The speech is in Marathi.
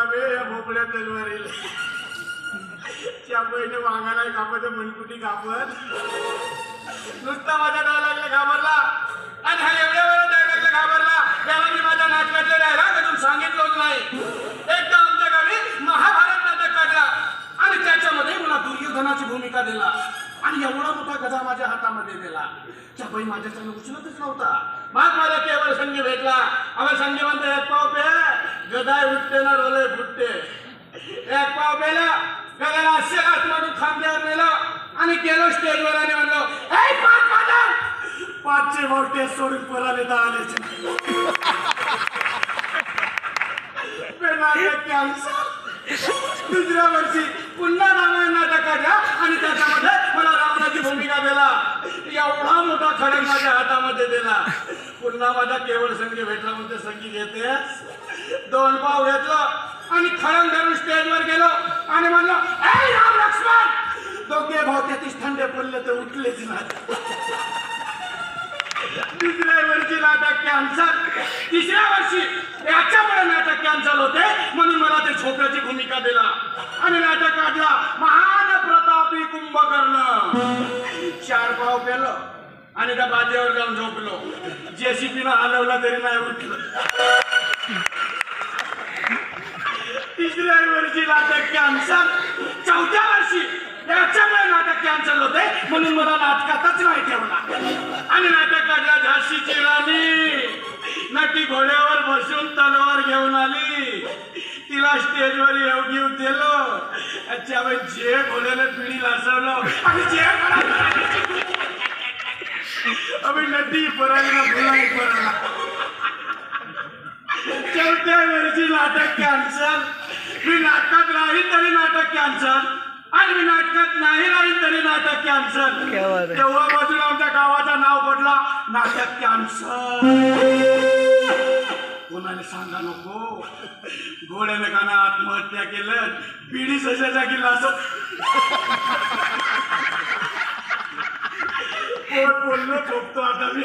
मला वेळ या भोपळ्या तलवारीला. त्या बहिणी वाघाला कापत मनकुटी कापत. नुसता माझ्या डायलॉगला घाबरला. आणि हा एवढ्या वेळा डायलॉगला घाबरला. त्याला मी माझ्या नाटकातले डायलॉग अजून सांगितलोच नाही. एकदा आमच्या गावी महाभारत नाटक काढला. आणि त्याच्यामध्ये मला दुर्योधनाची भूमिका दिला. आणि एवढा मोठा गजा माझ्या हातामध्ये दिला त्या माझ्याच्या माझ्याकडे उचलतच नव्हता. मग मला केवळ संगी भेटला. अवय संगी म्हणतो पाव पे गदाय उठते ना रोले फुटते एक पाव पेला गदाला असे हात मारून खांद्यावर नेलं आणि गेलो स्टेजवर आणि म्हणलो पाच पाचशे मोठे सोडून पळाले तर आले दुसऱ्या वर्षी पुन्हा रामायण नाटक आणि त्याच्यामध्ये मला रावणाची भूमिका दिला. एवढा मोठा खडक माझ्या हातामध्ये दिला. पुन्हा माझा केवळ संगीत भेटला म्हणजे संगीत येते दोन पाव घेतलं आणि खडक धरून स्टेजवर गेलो आणि म्हणलो "ए, राम लक्ष्मण! दोघे भाऊ त्यातीच थंडे पडले तर उठलेच नाही. दुसऱ्या वर्षी नाटक कॅन्सल तिसऱ्या वर्षी याच्यामुळे नाटक कॅन्सल होते म्हणून मला ते छोट्याची भूमिका दिला. आणि नाटक काढला महान प्रतापी कुंभकर्ण. चार पाव पेलो आणि त्या बाजेवर जाऊन झोपलो. जेसीपीनं हलवलं तरी नाही उठलं तिसऱ्या वर्षी नाटक कॅन्सल चौथ्या वर्षी याच्यामुळे नाटक कॅन्सल होते म्हणून मला नाटकातच नाही ठेवला आणि नाटक काढला झाशीची राणी. नटी घोड्यावर बसून तलवार घेऊन आली. तिला स्टेजवर येऊ घेऊ दिलो. अच्छा जे घोड्याला पिढी लासवलं आणि जे अभि नटी परायला फुलाई परायला चौथ्या वर्षी नाटक कॅन्सल मी नाटकात राहील तरी नाटक कॅन्सल मी नाटकात नाही राहील तरी नाटक कॅन्सल. तेव्हा बाजूला आमच्या गावाचं नाव पडला नाटक कॅन्सल. कोणाला सांगा नको? घोड्याने काना आत्महत्या केलं पिढी सशा जागी लासत पोट बोललो? झोपतो आता मी.